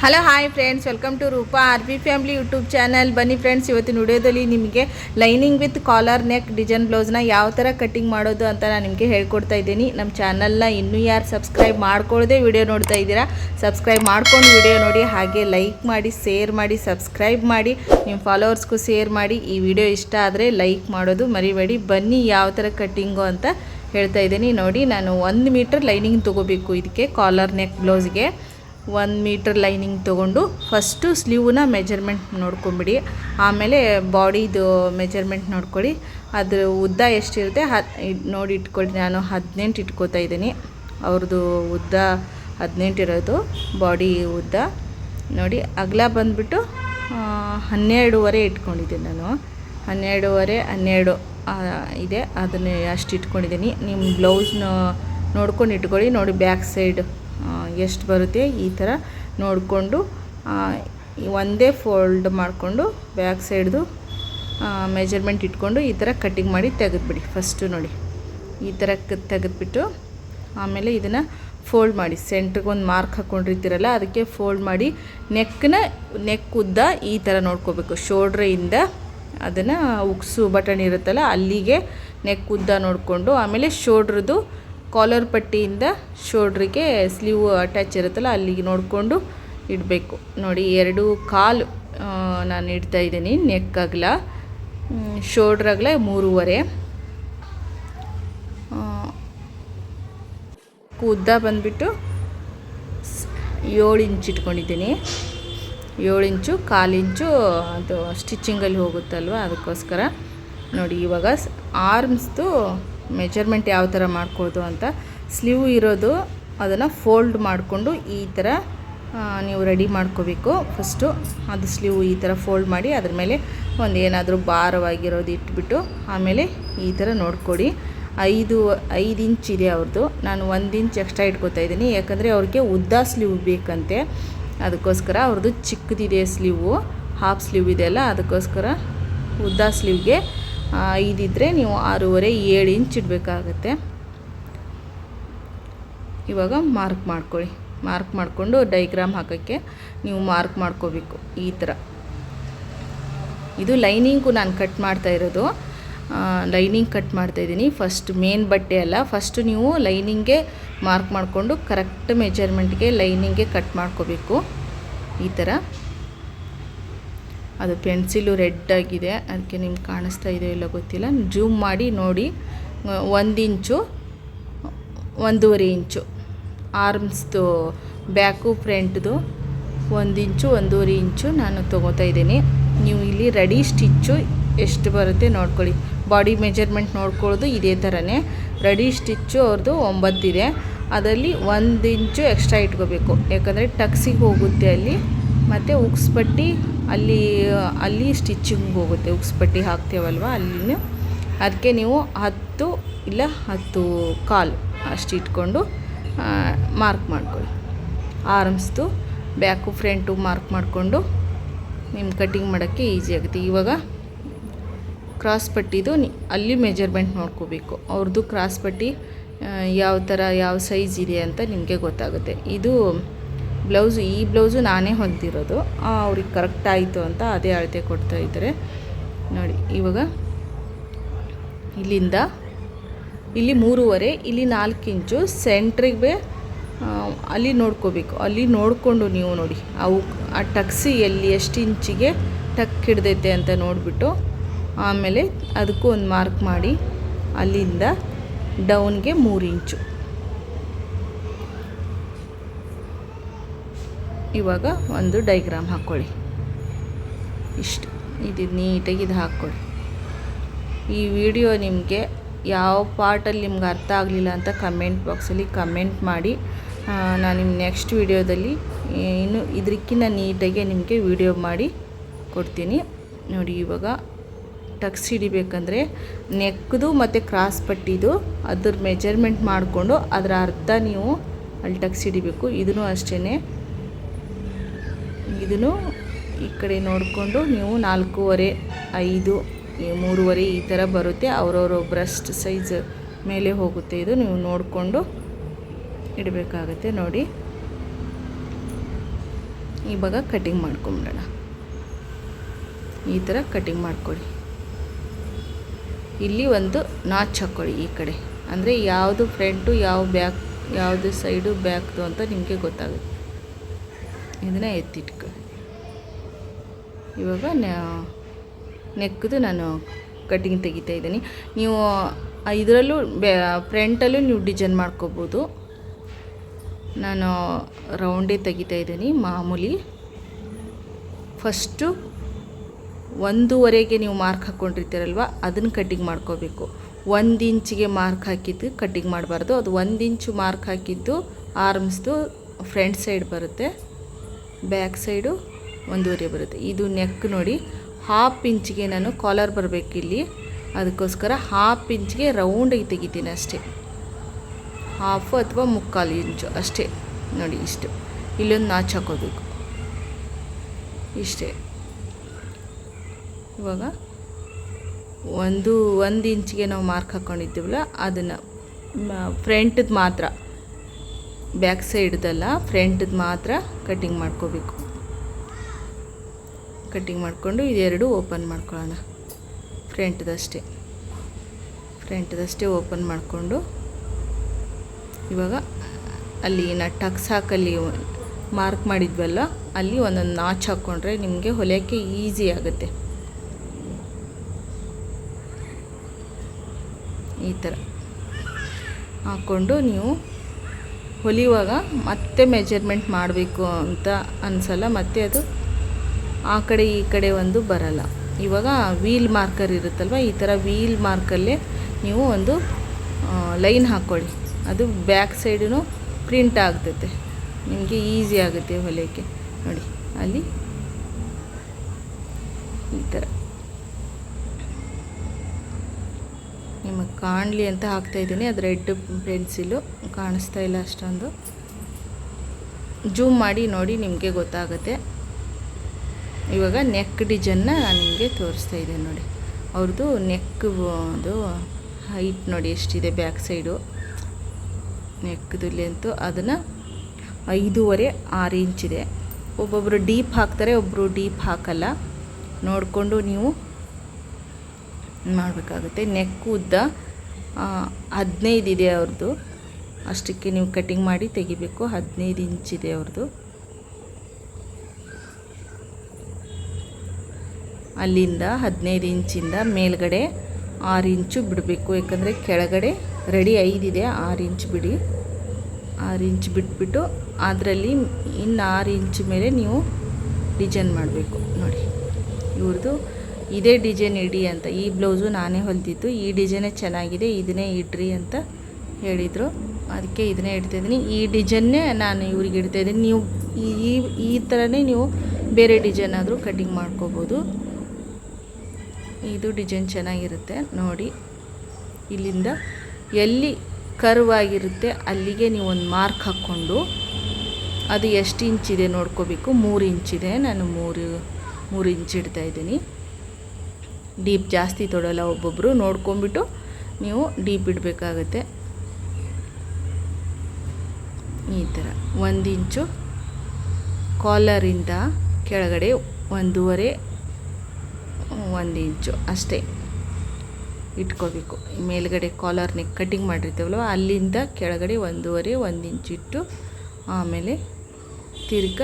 Hello, hi friends welcome to Roopa R B family YouTube channel ಬನ್ನಿ friends ಇವತ್ತಿನ ವಿಡಿಯೋದಲ್ಲಿ ನಿಮಗೆ lining with collar neck design ಬ್ಲೌಸ್ನ ಯಾವ ಥರ ಕಟ್ಟಿಂಗ್ ಮಾಡೋದು ಅಂತ ನಾನು ನಿಮಗೆ ಹೇಳ್ಕೊಡ್ತಾ ಇದ್ದೀನಿ. ನಮ್ಮ ಚಾನಲ್ನ ಇನ್ನೂ ಯಾರು ಸಬ್ಸ್ಕ್ರೈಬ್ ಮಾಡ್ಕೊಳ್ಳದೆ ವಿಡಿಯೋ ನೋಡ್ತಾ ಇದ್ದೀರಾ ಸಬ್ಸ್ಕ್ರೈಬ್ ಮಾಡ್ಕೊಂಡು ವಿಡಿಯೋ ನೋಡಿ, ಹಾಗೆ ಲೈಕ್ ಮಾಡಿ ಶೇರ್ ಮಾಡಿ ಸಬ್ಸ್ಕ್ರೈಬ್ ಮಾಡಿ ನಿಮ್ಮ ಫಾಲೋವರ್ಸ್ಗೂ ಶೇರ್ ಮಾಡಿ. ಈ ವಿಡಿಯೋ ಇಷ್ಟ ಆದರೆ ಲೈಕ್ ಮಾಡೋದು ಮರಿಬೇಡಿ. ಬನ್ನಿ ಯಾವ ಥರ ಕಟ್ಟಿಂಗು ಅಂತ ಹೇಳ್ತಾ ಇದ್ದೀನಿ. ನೋಡಿ, ನಾನು ಒಂದು ಮೀಟರ್ ಲೈನಿಂಗ್ ತೊಗೋಬೇಕು ಇದಕ್ಕೆ ಕಾಲರ್ ನೆಕ್ ಬ್ಲೌಸ್ಗೆ ಒಂದು ಮೀಟ್ರ್ ಲೈನಿಂಗ್ ತೊಗೊಂಡು ಫಸ್ಟು ಸ್ಲೀವ್ನ ಮೆಜರ್ಮೆಂಟ್ ನೋಡ್ಕೊಂಬಿಡಿ. ಆಮೇಲೆ ಬಾಡಿದು ಮೆಜರ್ಮೆಂಟ್ ನೋಡ್ಕೊಳ್ಳಿ. ಅದ್ರ ಉದ್ದ ಎಷ್ಟಿರುತ್ತೆ? ಹತ್ ನೋಡಿ ಇಟ್ಕೊಳ್ಳಿ ನಾನು ಹದಿನೆಂಟು ಇಟ್ಕೋತಾ ಇದ್ದೀನಿ. ಅವ್ರದ್ದು ಉದ್ದ ಹದಿನೆಂಟು ಇರೋದು ಬಾಡಿ ಉದ್ದ. ನೋಡಿ, ಅಗಲ ಬಂದುಬಿಟ್ಟು ಹನ್ನೆರಡೂವರೆ ಇಟ್ಕೊಂಡಿದ್ದೀನಿ ನಾನು. ಹನ್ನೆರಡೂವರೆ, ಹನ್ನೆರಡು ಇದೆ. ಅದನ್ನು ಅಷ್ಟು ಇಟ್ಕೊಂಡಿದ್ದೀನಿ. ನಿಮ್ಮ ಬ್ಲೌಸ್ನ ನೋಡ್ಕೊಂಡು ಇಟ್ಕೊಳ್ಳಿ. ನೋಡಿ ಬ್ಯಾಕ್ ಸೈಡ್ ಎಷ್ಟು ಬರುತ್ತೆ ಈ ಥರ ನೋಡಿಕೊಂಡು ಒಂದೇ ಫೋಲ್ಡ್ ಮಾಡಿಕೊಂಡು ಬ್ಯಾಕ್ ಸೈಡ್ದು ಮೆಜರ್ಮೆಂಟ್ ಇಟ್ಕೊಂಡು ಈ ಥರ ಕಟ್ಟಿಂಗ್ ಮಾಡಿ ತೆಗೆದುಬಿಡಿ. ಫಸ್ಟು ನೋಡಿ, ಈ ಥರ ತೆಗೆದ್ಬಿಟ್ಟು ಆಮೇಲೆ ಇದನ್ನು ಫೋಲ್ಡ್ ಮಾಡಿ. ಸೆಂಟ್ರಿಗೆ ಒಂದು ಮಾರ್ಕ್ ಹಾಕ್ಕೊಂಡಿರ್ತೀರಲ್ಲ ಅದಕ್ಕೆ ಫೋಲ್ಡ್ ಮಾಡಿ ನೆಕ್ನ, ನೆಕ್ ಉದ್ದ ಈ ಥರ ನೋಡ್ಕೋಬೇಕು. ಶೋಲ್ಡ್ರಿಂದ ಅದನ್ನು ಉಕ್ಸು ಬಟನ್ ಇರುತ್ತಲ್ಲ, ಅಲ್ಲಿಗೆ ನೆಕ್ ಉದ್ದ ನೋಡಿಕೊಂಡು, ಆಮೇಲೆ ಶೋಲ್ಡ್ರದ್ದು ಕಾಲರ್ ಪಟ್ಟಿಯಿಂದ ಶೋಲ್ಡ್ರಿಗೆ ಸ್ಲೀವ್ ಅಟ್ಯಾಚ್ ಇರುತ್ತಲ್ಲ, ಅಲ್ಲಿಗೆ ನೋಡಿಕೊಂಡು ಇಡಬೇಕು. ನೋಡಿ, ಎರಡು ಕಾಲು ನಾನು ಇಡ್ತಾ ಇದ್ದೀನಿ, ನೆಕ್ ಅಗಲ ಶೋಲ್ಡ್ರ್ ಅಗಲ ಮೂರುವರೆ. ಉದ್ದ ಬಂದುಬಿಟ್ಟು ಏಳು ಇಂಚ್ ಇಟ್ಕೊಂಡಿದ್ದೀನಿ. ಏಳು ಇಂಚು, ಕಾಲು ಇಂಚು, ಅದು ಸ್ಟಿಚ್ಚಿಂಗಲ್ಲಿ ಹೋಗುತ್ತಲ್ವ, ಅದಕ್ಕೋಸ್ಕರ. ನೋಡಿ, ಇವಾಗ ಆರ್ಮ್ಸ್ದು ಮೆಜರ್ಮೆಂಟ್ ಯಾವ ಥರ ಮಾಡ್ಕೋದು ಅಂತ ಸ್ಲೀವ್ ಇರೋದು ಅದನ್ನು ಫೋಲ್ಡ್ ಮಾಡಿಕೊಂಡು ಈ ಥರ ನೀವು ರೆಡಿ ಮಾಡ್ಕೋಬೇಕು. ಫಸ್ಟು ಅದು ಸ್ಲೀವ್ ಈ ಥರ ಫೋಲ್ಡ್ ಮಾಡಿ ಅದ್ರ ಮೇಲೆ ಒಂದು ಏನಾದರೂ ಭಾರವಾಗಿರೋದು ಇಟ್ಬಿಟ್ಟು ಆಮೇಲೆ ಈ ಥರ ನೋಡ್ಕೊಡಿ. ಐದು ಐದು ಇಂಚ್ ಇದೆ ಅವ್ರದ್ದು. ನಾನು ಒಂದು ಇಂಚ್ ಎಕ್ಸ್ಟ್ರಾ ಇಟ್ಕೋತಾ ಇದ್ದೀನಿ. ಯಾಕಂದರೆ ಅವ್ರಿಗೆ ಉದ್ದ ಸ್ಲೀವ್ ಬೇಕಂತೆ. ಅದಕ್ಕೋಸ್ಕರ ಅವ್ರದ್ದು ಚಿಕ್ಕದಿದೆ ಸ್ಲೀವು, ಹಾಫ್ ಸ್ಲೀವ್ ಇದೆಯಲ್ಲ ಅದಕ್ಕೋಸ್ಕರ ಉದ್ದ ಸ್ಲೀವ್ಗೆ ಐದಿದ್ರೆ ನೀವು ಆರೂವರೆ ಏಳು ಇಂಚ್ ಇಡಬೇಕಾಗತ್ತೆ. ಇವಾಗ ಮಾರ್ಕ್ ಮಾಡ್ಕೊಳ್ಳಿ. ಮಾರ್ಕ್ ಮಾಡಿಕೊಂಡು ಡೈಗ್ರಾಮ್ ಹಾಕೋಕ್ಕೆ ನೀವು ಮಾರ್ಕ್ ಮಾಡ್ಕೋಬೇಕು ಈ ಥರ. ಇದು ಲೈನಿಂಗು ನಾನು ಕಟ್ ಮಾಡ್ತಾ ಇರೋದು. ಲೈನಿಂಗ್ ಕಟ್ ಮಾಡ್ತಾ ಇದ್ದೀನಿ. ಫಸ್ಟ್ ಮೇನ್ ಬಟ್ಟೆ ಅಲ್ಲ, ಫಸ್ಟು ನೀವು ಲೈನಿಂಗ್ಗೆ ಮಾರ್ಕ್ ಮಾಡಿಕೊಂಡು ಕರೆಕ್ಟ್ ಮೆಜರ್ಮೆಂಟ್ಗೆ ಲೈನಿಂಗ್ಗೆ ಕಟ್ ಮಾಡ್ಕೋಬೇಕು. ಈ ಥರ. ಅದು ಪೆನ್ಸಿಲು ರೆಡ್ ಆಗಿದೆ ಅದಕ್ಕೆ ನಿಮ್ಗೆ ಕಾಣಿಸ್ತಾ ಇದೆಯೋ ಇಲ್ಲ ಗೊತ್ತಿಲ್ಲ. ಜೂಮ್ ಮಾಡಿ, ನೋಡಿ. ಒಂದು ಇಂಚು, ಒಂದೂವರೆ ಇಂಚು. ಆರ್ಮ್ಸ್ದು ಬ್ಯಾಕು, ಫ್ರಂಟ್ದು ಒಂದು ಇಂಚು, ಒಂದೂವರೆ ಇಂಚು ನಾನು ತೊಗೋತಾ ಇದ್ದೀನಿ. ನೀವು ಇಲ್ಲಿ ರೆಡಿ ಸ್ಟಿಚ್ಚು ಎಷ್ಟು ಬರುತ್ತೆ ನೋಡ್ಕೊಳ್ಳಿ. ಬಾಡಿ ಮೆಜರ್ಮೆಂಟ್ ನೋಡ್ಕೊಳ್ಳೋದು ಇದೇ ಥರನೇ. ರೆಡಿ ಸ್ಟಿಚ್ಚು ಅವ್ರದ್ದು ಒಂಬತ್ತಿದೆ. ಅದರಲ್ಲಿ ಒಂದು ಇಂಚು ಎಕ್ಸ್ಟ್ರಾ ಇಟ್ಕೋಬೇಕು. ಯಾಕಂದರೆ ಟಕ್ಸಿಗೆ ಹೋಗುತ್ತೆ ಅಲ್ಲಿ. ಮತ್ತು ಉಕ್ಸ್ ಪಟ್ಟಿ ಅಲ್ಲಿ ಅಲ್ಲಿ ಸ್ಟಿಚ್ಚಿಂಗ್ ಹೋಗುತ್ತೆ ಉಕ್ಸ್ ಪಟ್ಟಿ ಹಾಕ್ತೇವಲ್ವ? ಅಲ್ಲಿನೂ. ಅದಕ್ಕೆ ನೀವು ಹತ್ತು ಇಲ್ಲ ಹತ್ತು ಕಾಲು ಅಷ್ಟು ಇಟ್ಕೊಂಡು ಮಾರ್ಕ್ ಮಾಡ್ಕೊಳ್ಳಿ. ಆರ್ಮ್ಸ್ದು ಬ್ಯಾಕು, ಫ್ರಂಟು ಮಾರ್ಕ್ ಮಾಡಿಕೊಂಡು ನಿಮ್ಮ ಕಟ್ಟಿಂಗ್ ಮಾಡೋಕ್ಕೆ ಈಸಿ ಆಗುತ್ತೆ. ಇವಾಗ ಕ್ರಾಸ್ ಪಟ್ಟಿದು ಅಲ್ಲಿ ಮೆಜರ್ಮೆಂಟ್ ನೋಡ್ಕೋಬೇಕು. ಅವ್ರದ್ದು ಕ್ರಾಸ್ ಪಟ್ಟಿ ಯಾವ ಥರ, ಯಾವ ಸೈಜ್ ಇದೆ ಅಂತ ನಿಮಗೆ ಗೊತ್ತಾಗುತ್ತೆ. ಇದು ಬ್ಲೌಸು ಈ ಬ್ಲೌಸು ನಾನೇ ಹೊಲ್ದಿರೋದು. ಆ, ಅವ್ರಿಗೆ ಕರೆಕ್ಟ್ ಆಯಿತು ಅಂತ ಅದೇ ಅಳತೆ ಕೊಡ್ತಾ ಇದ್ದಾರೆ. ನೋಡಿ ಇವಾಗ ಇಲ್ಲಿಂದ ಇಲ್ಲಿ ಮೂರುವರೆ ಇಲ್ಲಿ ನಾಲ್ಕು ಇಂಚು ಸೆಂಟ್ರಿಗೆ ಅಲ್ಲಿ ನೋಡ್ಕೋಬೇಕು. ಅಲ್ಲಿ ನೋಡಿಕೊಂಡು ನೀವು ನೋಡಿ ಅವು ಆ ಟಕ್ಸಿ ಎಲ್ಲಿ ಎಷ್ಟು ಇಂಚಿಗೆ ಟಕ್ ಹಿಡ್ದೈತೆ ಅಂತ ನೋಡಿಬಿಟ್ಟು ಆಮೇಲೆ ಅದಕ್ಕೂ ಒಂದು ಮಾರ್ಕ್ ಮಾಡಿ ಅಲ್ಲಿಂದ ಡೌನ್ಗೆ ಮೂರು ಇಂಚು. ಇವಾಗ ಒಂದು ಡೈಗ್ರಾಮ್ ಹಾಕ್ಕೊಳ್ಳಿ ಇಷ್ಟು. ಇದು ನೀಟಾಗಿ ಇದು ಹಾಕ್ಕೊಳ್ಳಿ. ಈ ವಿಡಿಯೋ ನಿಮಗೆ ಯಾವ ಪಾರ್ಟಲ್ಲಿ ನಿಮ್ಗೆ ಅರ್ಥ ಆಗಲಿಲ್ಲ ಅಂತ ಕಮೆಂಟ್ ಬಾಕ್ಸಲ್ಲಿ ಕಮೆಂಟ್ ಮಾಡಿ. ನಾನು ನಿಮ್ಮ ನೆಕ್ಸ್ಟ್ ವಿಡಿಯೋದಲ್ಲಿ ಇನ್ನು ಇದಕ್ಕಿಂತ ನೀಟಾಗಿ ನಿಮಗೆ ವಿಡಿಯೋ ಮಾಡಿ ಕೊಡ್ತೀನಿ. ನೋಡಿ, ಇವಾಗ ಟಕ್ಸ್ ಹಿಡಿಬೇಕಂದ್ರೆ ನೆಕ್ದು ಮತ್ತು ಕ್ರಾಸ್ ಪಟ್ಟಿದು ಅದ್ರ ಮೆಜರ್ಮೆಂಟ್ ಮಾಡಿಕೊಂಡು ಅದರ ಅರ್ಧ ನೀವು ಅಲ್ಲಿ ಟಕ್ಸ್ ಹಿಡಿಬೇಕು. ಇದೂ ಅಷ್ಟೇ ಇದನ್ನು ಈ ಕಡೆ ನೋಡಿಕೊಂಡು ನೀವು ನಾಲ್ಕೂವರೆ, ಐದು ಮೂರುವರೆ ಈ ಥರ ಬರುತ್ತೆ. ಅವರವರ ಬ್ರಸ್ಟ್ ಸೈಜ್ ಮೇಲೆ ಹೋಗುತ್ತೆ ಇದು. ನೀವು ನೋಡಿಕೊಂಡು ಇಡಬೇಕಾಗತ್ತೆ ನೋಡಿ. ಇವಾಗ ಕಟಿಂಗ್ ಮಾಡ್ಕೊಂಬಿಡೋಣ. ಈ ಥರ ಕಟಿಂಗ್ ಮಾಡ್ಕೊಳ್ಳಿ. ಇಲ್ಲಿ ಒಂದು ನಾಚ್ ಹಾಕ್ಕೊಳ್ಳಿ ಈ ಕಡೆ. ಅಂದರೆ ಯಾವುದು ಫ್ರಂಟು, ಯಾವ ಬ್ಯಾಕ್, ಯಾವುದು ಸೈಡು ಬ್ಯಾಕ್ದು ಅಂತ ನಿಮಗೆ ಗೊತ್ತಾಗುತ್ತೆ. ಇದನ್ನು ಎತ್ತಿಟ್ಕೊ. ಇವಾಗ ನೆಕ್ಕದು ನಾನು ಕಟ್ಟಿಂಗ್ ತೆಗಿತಾ ಇದ್ದೀನಿ. ನೀವು ಇದರಲ್ಲೂ ಬೇ, ಫ್ರಂಟಲ್ಲೂ ನೀವು ಡಿಸೈನ್ ಮಾಡ್ಕೋಬೋದು. ನಾನು ರೌಂಡೇ ತೆಗಿತಾ ಇದ್ದೀನಿ ಮಾಮೂಲಿ. ಫಸ್ಟು ಒಂದೂವರೆಗೆ ನೀವು ಮಾರ್ಕ್ ಹಾಕ್ಕೊಂಡಿರ್ತೀರಲ್ವ ಅದನ್ನು ಕಟ್ಟಿಂಗ್ ಮಾಡ್ಕೋಬೇಕು. ಒಂದು ಇಂಚಿಗೆ ಮಾರ್ಕ್ ಹಾಕಿದ್ದು ಕಟ್ಟಿಂಗ್ ಮಾಡಬಾರ್ದು. ಅದು ಒಂದು ಇಂಚು ಮಾರ್ಕ್ ಹಾಕಿದ್ದು ಆರ್ಮ್ಸ್ದು ಫ್ರಂಟ್ ಸೈಡ್ ಬರುತ್ತೆ. ಬ್ಯಾಕ್ ಸೈಡು ಒಂದೂವರೆ ಬರುತ್ತೆ. ಇದು ನೆಕ್ ನೋಡಿ ಹಾಫ್ ಇಂಚಿಗೆ ನಾನು ಕಾಲರ್ ಬರಬೇಕಿಲ್ಲಿ ಅದಕ್ಕೋಸ್ಕರ ಹಾಫ್ ಇಂಚ್ಗೆ ರೌಂಡಾಗಿ ತೆಗಿತೀನಿ ಅಷ್ಟೇ. ಹಾಫು ಅಥವಾ ಮುಕ್ಕಾಲು ಇಂಚು ಅಷ್ಟೇ. ನೋಡಿ ಇಷ್ಟು. ಇಲ್ಲೊಂದು ನಾಚ್ ಹಾಕೋಬೇಕು. ಇಷ್ಟೇ. ಇವಾಗ ಒಂದು ಒಂದು ಇಂಚಿಗೆ ನಾವು ಮಾರ್ಕ್ ಹಾಕ್ಕೊಂಡಿದ್ದೀವಲ್ಲ ಅದನ್ನು ಫ್ರಂಟದ್ದು ಮಾತ್ರ. ಬ್ಯಾಕ್ ಸೈಡ್ದಲ್ಲ ಫ್ರಂಟ್ದು ಮಾತ್ರ ಕಟ್ಟಿಂಗ್ ಮಾಡ್ಕೋಬೇಕು. ಕಟ್ಟಿಂಗ್ ಮಾಡಿಕೊಂಡು ಇದೆರಡು ಓಪನ್ ಮಾಡ್ಕೊಳ್ಳೋಣ. ಫ್ರಂಟ್ದಷ್ಟೇ. ಫ್ರಂಟ್ದಷ್ಟೇ ಓಪನ್ ಮಾಡಿಕೊಂಡು ಇವಾಗ ಅಲ್ಲಿ ನಾ ಟಕ್ಸ್ ಹಾಕಲ್ಲಿ ಮಾರ್ಕ್ ಮಾಡಿದ್ವಲ್ಲ, ಅಲ್ಲಿ ಒಂದೊಂದು ನಾಚ್ ಹಾಕ್ಕೊಂಡ್ರೆ ನಿಮಗೆ ಹೊಲಿಯೋಕ್ಕೆ ಈಸಿ ಆಗುತ್ತೆ. ಈ ಥರ ಹಾಕ್ಕೊಂಡು ನೀವು ಹೊಲಿಯುವಾಗ ಮತ್ತೆ ಮೆಜರ್ಮೆಂಟ್ ಮಾಡಬೇಕು ಅಂತ ಅನಿಸಲ್ಲ, ಮತ್ತೆ ಅದು ಆ ಕಡೆ ಈ ಕಡೆ ಒಂದು ಬರಲ್ಲ. ಇವಾಗ ವೀಲ್ ಮಾರ್ಕರ್ ಇರುತ್ತಲ್ವ, ಈ ಥರ ವೀಲ್ ಮಾರ್ಕಲ್ಲೇ ನೀವು ಒಂದು ಲೈನ್ ಹಾಕ್ಕೊಳ್ಳಿ ಅದು ಬ್ಯಾಕ್ ಸೈಡೂ ಪ್ರಿಂಟ್ ಆಗ್ತೈತೆ. ನಿಮಗೆ ಈಸಿ ಆಗುತ್ತೆ ಹೊಲಿಯೋಕ್ಕೆ. ನೋಡಿ, ಅಲ್ಲಿ ಈ ಥರ ನಿಮಗೆ ಕಾಣಲಿ ಅಂತ ಹಾಕ್ತಾ ಇದ್ದೀನಿ. ಅದು ರೆಡ್ ಪೆನ್ಸಿಲು ಕಾಣಿಸ್ತಾ ಇಲ್ಲ ಅಷ್ಟೊಂದು. ಜೂಮ್ ಮಾಡಿ ನೋಡಿ ನಿಮಗೆ ಗೊತ್ತಾಗುತ್ತೆ. ಇವಾಗ ನೆಕ್ ಡಿಜನ್ನ ನಾನು ನಿಮಗೆ ತೋರಿಸ್ತಾ ಇದ್ದೀನಿ ನೋಡಿ. ಅವ್ರದ್ದು ನೆಕ್ ಅದು ಹೈಟ್ ನೋಡಿ ಎಷ್ಟಿದೆ ಬ್ಯಾಕ್ ಸೈಡು. ನೆಕ್ದು ಅಂತೂ ಅದನ್ನು ಐದೂವರೆ ಆರು ಇಂಚಿದೆ. ಒಬ್ಬೊಬ್ಬರು ಡೀಪ್ ಹಾಕ್ತಾರೆ ಒಬ್ಬರು ಡೀಪ್ ಹಾಕಲ್ಲ. ನೋಡಿಕೊಂಡು ನೀವು ಮಾಡಬೇಕಾಗುತ್ತೆ. ನೆಕ್ ಉದ್ದ ಹದಿನೈದು ಇದೆ ಅವ್ರದ್ದು ಅಷ್ಟಕ್ಕೆ ನೀವು ಕಟಿಂಗ್ ಮಾಡಿ ತೆಗಿಬೇಕು. ಹದಿನೈದು ಇಂಚಿದೆ ಅವ್ರದ್ದು ಅಲ್ಲಿಂದ ಹದಿನೈದು ಇಂಚಿಂದ ಮೇಲ್ಗಡೆ ಆರು ಇಂಚು ಬಿಡಬೇಕು. ಯಾಕಂದರೆ ಕೆಳಗಡೆ ರೆಡಿ ಐದಿದೆ ಆರು ಇಂಚ್ ಬಿಡಿ. ಆರು ಇಂಚ್ ಬಿಟ್ಬಿಟ್ಟು ಅದರಲ್ಲಿ ಇನ್ನು ಆರು ಇಂಚ್ ಮೇಲೆ ನೀವು ಡಿಸೈನ್ ಮಾಡಬೇಕು. ನೋಡಿ ಇವ್ರದ್ದು ಇದೇ ಡಿಸೈನ್ ಇಡಿ ಅಂತ, ಈ ಬ್ಲೌಸು ನಾನೇ ಹೊಲಿದಿದ್ದು, ಈ ಡಿಸೈನೇ ಚೆನ್ನಾಗಿದೆ, ಇದನ್ನೇ ಇಡ್ರಿ ಅಂತ ಹೇಳಿದರು. ಅದಕ್ಕೆ ಇದನ್ನೇ ಇಡ್ತಾಯಿದ್ದೀನಿ ಈ ಡಿಸೈನ್ನೇ ನಾನು ಇವ್ರಿಗೆ ಇಡ್ತಾಯಿದ್ದೀನಿ ನೀವು ಈ ಈ ಥರನೇ ನೀವು ಬೇರೆ ಡಿಸೈನ್ ಆದರೂ ಕಟ್ಟಿಂಗ್ ಮಾಡ್ಕೋಬೋದು. ಇದು ಡಿಸೈನ್ ಚೆನ್ನಾಗಿರುತ್ತೆ, ನೋಡಿ. ಇಲ್ಲಿಂದ ಎಲ್ಲಿ ಕರ್ವ್ ಆಗಿರುತ್ತೆ, ಅಲ್ಲಿಗೆ ನೀವು ಒಂದು ಮಾರ್ಕ್ ಹಾಕ್ಕೊಂಡು, ಅದು ಎಷ್ಟು ಇಂಚಿದೆ ನೋಡ್ಕೋಬೇಕು. ಮೂರು ಇಂಚಿದೆ ನಾನು ಮೂರು ಮೂರು ಇಂಚ್ ಇಡ್ತಾ ಇದ್ದೀನಿ. ಡೀಪ್ ಜಾಸ್ತಿ ತೊಡೋಲ್ಲ ಒಬ್ಬೊಬ್ಬರು ನೋಡ್ಕೊಂಬಿಟ್ಟು ನೀವು ಡೀಪ್ ಇಡಬೇಕಾಗತ್ತೆ. ಈ ಥರ ಒಂದು ಇಂಚು ಕಾಲರಿಂದ ಕೆಳಗಡೆ ಒಂದೂವರೆ, ಒಂದು ಇಂಚು ಅಷ್ಟೇ ಇಟ್ಕೋಬೇಕು. ಮೇಲ್ಗಡೆ ಕಾಲರ್ ಕಟ್ಟಿಂಗ್ ಮಾಡಿರ್ತೀವಲ್ವ, ಅಲ್ಲಿಂದ ಕೆಳಗಡೆ ಒಂದೂವರೆ, ಒಂದು ಇಂಚು ಇಟ್ಟು ಆಮೇಲೆ ತಿರ್ಗ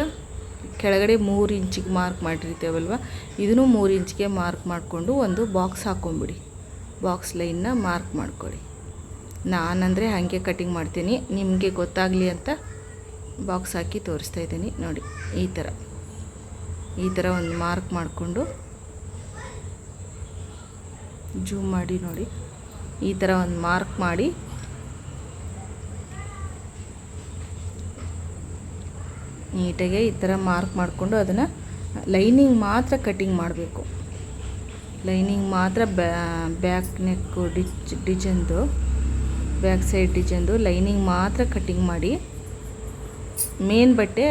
ಕೆಳಗಡೆ ಮೂರು ಇಂಚಿಗೆ ಮಾರ್ಕ್ ಮಾಡಿರ್ತೇವಲ್ವ? ಇದನ್ನು ಮೂರು ಇಂಚಿಗೆ ಮಾರ್ಕ್ ಮಾಡಿಕೊಂಡು ಒಂದು ಬಾಕ್ಸ್ ಹಾಕ್ಕೊಂಬಿಡಿ ಬಾಕ್ಸ್ ಲೈನ್ನ ಮಾರ್ಕ್ ಮಾಡ್ಕೊಳ್ಳಿ. ನಾನಂದರೆ ಹಾಗೆ ಕಟಿಂಗ್ ಮಾಡ್ತೀನಿ. ನಿಮಗೆ ಗೊತ್ತಾಗಲಿ ಅಂತ ಬಾಕ್ಸ್ ಹಾಕಿ ತೋರಿಸ್ತಾ ಇದ್ದೀನಿ. ನೋಡಿ, ಈ ಥರ. ಈ ಥರ ಒಂದು ಮಾರ್ಕ್ ಮಾಡಿಕೊಂಡು ಜೂಮ್ ಮಾಡಿ ನೋಡಿ. ಈ ಥರ ಒಂದು ಮಾರ್ಕ್ ಮಾಡಿ ನೀಟಾಗೆ ಈ ಥರ ಮಾರ್ಕ್ ಮಾಡಿಕೊಂಡು ಅದನ್ನು ಲೈನಿಂಗ್ ಮಾತ್ರ ಕಟ್ಟಿಂಗ್ ಮಾಡಬೇಕು. ಲೈನಿಂಗ್ ಮಾತ್ರ ಬ್ಯಾಕ್ ನೆಕ್ಕು ಡಿಚ್ ಡಿಜನ್ದು ಬ್ಯಾಕ್ ಸೈಡ್ ಡಿಜನ್ದು ಲೈನಿಂಗ್ ಮಾತ್ರ ಕಟ್ಟಿಂಗ್ ಮಾಡಿ, ಮೇನ್ ಬಟ್ಟೆ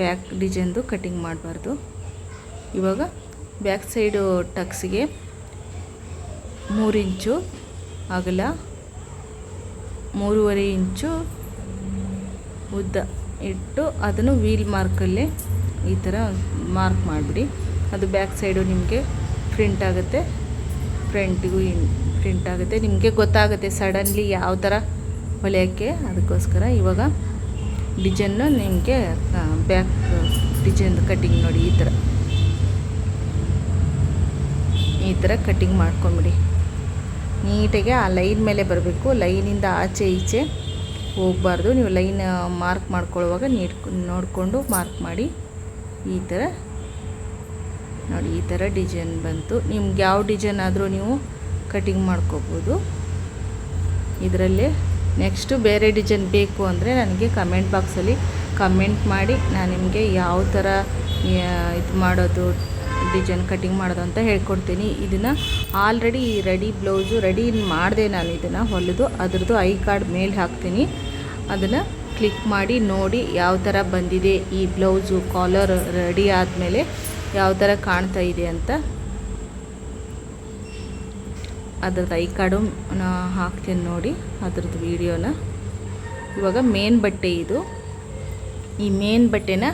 ಬ್ಯಾಕ್ ಡಿಜೈನ್ದು ಕಟ್ಟಿಂಗ್ ಮಾಡಬಾರ್ದು. ಇವಾಗ ಬ್ಯಾಕ್ ಸೈಡು ಟಕ್ಸ್ಗೆ ಮೂರು ಇಂಚು, ಅಗಲ ಮೂರುವರೆ ಇಂಚು ಉದ್ದ. ಇಟ್ಟು ಅದನ್ನು ವೀಲ್ ಮಾರ್ಕಲ್ಲಿ ಈ ಥರ ಮಾರ್ಕ್ ಮಾಡಿಬಿಡಿ. ಅದು ಬ್ಯಾಕ್ ಸೈಡು ನಿಮಗೆ ಪ್ರಿಂಟ್ ಆಗುತ್ತೆ. ಫ್ರಂಟಿಗೂ ಇನ್ ಪ್ರಿಂಟ್ ಆಗುತ್ತೆ. ನಿಮಗೆ ಗೊತ್ತಾಗುತ್ತೆ ಸಡನ್ಲಿ ಯಾವ ಥರ ಹೊಲಿಯೋಕ್ಕೆ. ಅದಕ್ಕೋಸ್ಕರ ಇವಾಗ ಡಿಸೈನ್ನು ನಿಮಗೆ ಬ್ಯಾಕ್ ಡಿಸೈನ್ದು ಕಟ್ಟಿಂಗ್ ನೋಡಿ ಈ ಥರ. ಈ ಥರ ಕಟ್ಟಿಂಗ್ ಮಾಡ್ಕೊಂಬಿಡಿ. ನೀಟಾಗಿ ಆ ಲೈನ್ ಮೇಲೆ ಬರಬೇಕು. ಲೈನಿಂದ ಆಚೆ, ಈಚೆ ಹೋಗಬಾರ್ದು. ನೀವು ಲೈನ್ ಮಾರ್ಕ್ ಮಾಡ್ಕೊಳ್ಳುವಾಗ ನೀಟ್ ನೋಡಿಕೊಂಡು ಮಾರ್ಕ್ ಮಾಡಿ. ಈ ಥರ ನೋಡಿ, ಈ ಥರ ಡಿಸೈನ್ ಬಂತು. ನಿಮ್ಗೆ ಯಾವ ಡಿಸೈನ್ ಆದರೂ ನೀವು ಕಟಿಂಗ್ ಮಾಡ್ಕೋಬೋದು. ಇದರಲ್ಲಿ ನೆಕ್ಸ್ಟು ಬೇರೆ ಡಿಸೈನ್ ಬೇಕು ಅಂದರೆ ನನಗೆ ಕಮೆಂಟ್ ಬಾಕ್ಸಲ್ಲಿ ಕಮೆಂಟ್ ಮಾಡಿ. ನಾನು ನಿಮಗೆ ಯಾವ ಥರ ಇದು ಮಾಡೋದು ಡಿಸೈನ್ ಕಟಿಂಗ್ ಮಾಡೋದು ಅಂತ ಹೇಳ್ಕೊಡ್ತೀನಿ. ಇದನ್ನು ಆಲ್ರೆಡಿ ರೆಡಿ ಬ್ಲೌಸು ರೆಡಿ ಮಾಡಿದೆ ನಾನು ಇದನ್ನು ಹೊಲಿದು, ಅದ್ರದ್ದು ಐ ಕಾರ್ಡ್ ಮೇಲೆ ಹಾಕ್ತೀನಿ. ಅದನ್ನು ಕ್ಲಿಕ್ ಮಾಡಿ, ನೋಡಿ ಯಾವ ಥರ ಬಂದಿದೆ ಈ ಬ್ಲೌಸು ಕಾಲರ್ ರೆಡಿ ಆದಮೇಲೆ ಯಾವ ಥರ ಕಾಣ್ತಾ ಇದೆ ಅಂತ. ಅದ್ರದ್ದು ಐ ಕಾರ್ಡು ಹಾಕ್ತೀನಿ ನೋಡಿ ಅದ್ರದ್ದು ವೀಡಿಯೋನ. ಇವಾಗ ಮೇನ್ ಬಟ್ಟೆ ಇದು. ಈ ಮೇನ್ ಬಟ್ಟೆನ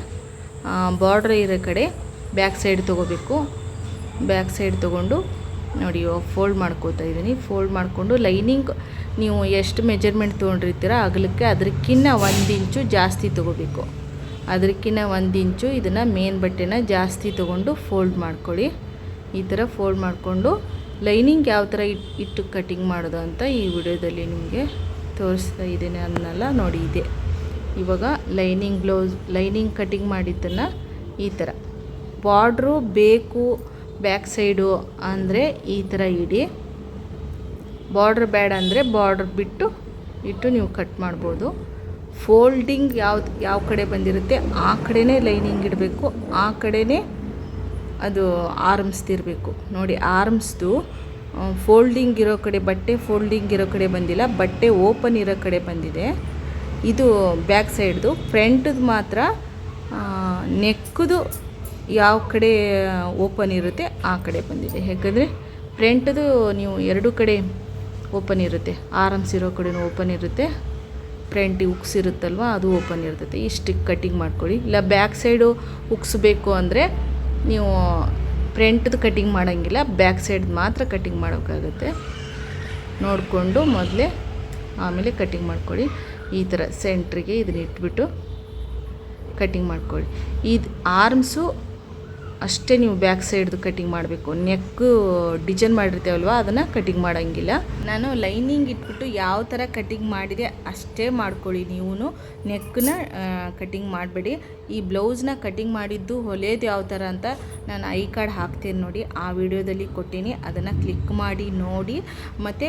ಬಾರ್ಡ್ರ್ ಇರೋ ಕಡೆ ಬ್ಯಾಕ್ ಸೈಡ್ ತೊಗೋಬೇಕು. ಬ್ಯಾಕ್ ಸೈಡ್ ತೊಗೊಂಡು ನೋಡಿ ಫೋಲ್ಡ್ ಮಾಡ್ಕೋತಾ ಇದ್ದೀನಿ. ಫೋಲ್ಡ್ ಮಾಡಿಕೊಂಡು ಲೈನಿಂಗ್ ನೀವು ಎಷ್ಟು ಮೆಜರ್ಮೆಂಟ್ ತೊಗೊಂಡಿರ್ತೀರ ಅಗಲಕ್ಕೆ ಅದಕ್ಕಿಂತ ಒಂದು ಇಂಚು ಜಾಸ್ತಿ ತೊಗೋಬೇಕು. ಅದಕ್ಕಿಂತ ಒಂದು ಇಂಚು ಇದನ್ನು ಮೇನ್ ಬಟ್ಟೆನ ಜಾಸ್ತಿ ತೊಗೊಂಡು ಫೋಲ್ಡ್ ಮಾಡ್ಕೊಳ್ಳಿ. ಈ ಥರ ಫೋಲ್ಡ್ ಮಾಡಿಕೊಂಡು ಲೈನಿಂಗ್ ಯಾವ ಥರ ಇಟ್, ಇಟ್ಟು ಕಟಿಂಗ್ ಮಾಡೋದು ಅಂತ ಈ ವಿಡಿಯೋದಲ್ಲಿ ನಿಮಗೆ ತೋರಿಸ್ತಾ ಇದ್ದೀನಿ ಅನ್ನಲ್ಲ, ನೋಡಿ ಇದೆ. ಇವಾಗ ಲೈನಿಂಗ್ ಬ್ಲೌಸ್ ಲೈನಿಂಗ್ ಕಟಿಂಗ್ ಮಾಡಿದ್ದನ್ನು ಈ ಥರ. ಬಾರ್ಡ್ರು ಬೇಕು ಬ್ಯಾಕ್ ಸೈಡು ಅಂದರೆ ಈ ಥರ ಇಡಿ. ಬಾರ್ಡ್ರ್ ಬೇಡ ಅಂದರೆ ಬಾರ್ಡ್ರ್ ಬಿಟ್ಟು ಇಟ್ಟು ನೀವು ಕಟ್ ಮಾಡ್ಬೋದು. ಫೋಲ್ಡಿಂಗ್ ಯಾವ್ದು, ಯಾವ ಕಡೆ ಬಂದಿರುತ್ತೆ ಆ ಕಡೆನೇ ಲೈನಿಂಗ್ ಇಡಬೇಕು. ಆ ಕಡೆನೇ ಅದು ಆರ್ಮ್ಸ್ದಿರಬೇಕು ನೋಡಿ ಆರ್ಮ್ಸ್ದು ಫೋಲ್ಡಿಂಗ್ ಇರೋ ಕಡೆ ಬಟ್ಟೆ, ಫೋಲ್ಡಿಂಗ್ ಇರೋ ಕಡೆ ಬಂದಿಲ್ಲ. ಬಟ್ಟೆ ಓಪನ್ ಇರೋ ಕಡೆ ಬಂದಿದೆ. ಇದು ಬ್ಯಾಕ್ ಸೈಡ್ದು. ಫ್ರಂಟ್ದು ಮಾತ್ರ ನೆಕ್ಕದು ಯಾವ ಕಡೆ ಓಪನ್ ಇರುತ್ತೆ ಆ ಕಡೆ ಬಂದಿದೆ. ಯಾಕಂದರೆ ಫ್ರಂಟ್ದು ನೀವು ಎರಡು ಕಡೆ ಓಪನ್ ಇರುತ್ತೆ. ಆರಮ್ಸ್ ಇರೋ ಕಡೆನೂ ಓಪನ್ ಇರುತ್ತೆ. ಫ್ರಂಟ್ ಉಕ್ಸ್ ಇರುತ್ತಲ್ವ, ಅದು ಓಪನ್ ಇರ್ತೈತೆ ಇಷ್ಟು ಕಟ್ಟಿಂಗ್ ಮಾಡ್ಕೊಳ್ಳಿ. ಇಲ್ಲ ಬ್ಯಾಕ್ ಸೈಡು ಉಕ್ಸ್ ಬೇಕು ಅಂದರೆ ನೀವು ಫ್ರಂಟ್ದು ಕಟ್ಟಿಂಗ್ ಮಾಡೋಂಗಿಲ್ಲ ಬ್ಯಾಕ್ ಸೈಡ್ ಮಾತ್ರ ಕಟ್ಟಿಂಗ್ ಮಾಡೋಕ್ಕಾಗುತ್ತೆ. ನೋಡಿಕೊಂಡು ಮೊದಲೇ ಆಮೇಲೆ ಕಟ್ಟಿಂಗ್ ಮಾಡ್ಕೊಳ್ಳಿ. ಈ ಥರ ಸೆಂಟ್ರಿಗೆ ಇದನ್ನ ಇಟ್ಬಿಟ್ಟು ಕಟ್ಟಿಂಗ್ ಮಾಡ್ಕೊಳ್ಳಿ. ಇದು ಆರ್ಮ್ಸು ಅಷ್ಟೇ ನೀವು ಬ್ಯಾಕ್ ಸೈಡ್ದು ಕಟ್ಟಿಂಗ್ ಮಾಡಬೇಕು. ನೆಕ್ಕು ಡಿಸೈನ್ ಮಾಡಿರ್ತೇವಲ್ವ, ಅದನ್ನು ಕಟ್ಟಿಂಗ್ ಮಾಡೋಂಗಿಲ್ಲ. ನಾನು ಲೈನಿಂಗ್ ಇಟ್ಬಿಟ್ಟು ಯಾವ ಥರ ಕಟ್ಟಿಂಗ್ ಮಾಡಿದೆ ಅಷ್ಟೇ ಮಾಡ್ಕೊಳ್ಳಿ ನೀವು ನೆಕ್ಕನ್ನ ಕಟ್ಟಿಂಗ್ ಮಾಡಬೇಡಿ. ಈ ಬ್ಲೌಸ್ನ ಕಟ್ಟಿಂಗ್ ಮಾಡಿದ್ದು ಹೊಲೆಯೋದು ಯಾವ ಥರ ಅಂತ ನಾನು ಐ ಕಾರ್ಡ್ ಹಾಕ್ತೀನಿ ನೋಡಿ. ಆ ವಿಡಿಯೋದಲ್ಲಿ ಕೊಟ್ಟೀನಿ. ಅದನ್ನು ಕ್ಲಿಕ್ ಮಾಡಿ ನೋಡಿ. ಮತ್ತು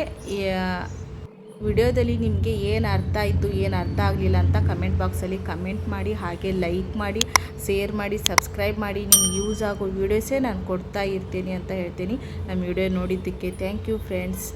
ವಿಡಿಯೋದಲ್ಲಿ ನಿಮಗೆ ಏನು ಅರ್ಥ ಆಯಿತು, ಏನು ಅರ್ಥ ಆಗಲಿಲ್ಲ ಅಂತ ಕಮೆಂಟ್ ಬಾಕ್ಸಲ್ಲಿ ಕಮೆಂಟ್ ಮಾಡಿ, ಹಾಗೆ ಲೈಕ್ ಮಾಡಿ ಶೇರ್ ಮಾಡಿ ಸಬ್ಸ್ಕ್ರೈಬ್ ಮಾಡಿ. ನಿಮ್ಗೆ ಯೂಸ್ ಆಗೋ ವೀಡಿಯೋಸೇ ನಾನು ಕೊಡ್ತಾ ಇರ್ತೀನಿ ಅಂತ ಹೇಳ್ತೀನಿ. ನಮ್ಮ ವಿಡಿಯೋ ನೋಡಿದ್ದಕ್ಕೆ ಥ್ಯಾಂಕ್ ಯು ಫ್ರೆಂಡ್ಸ್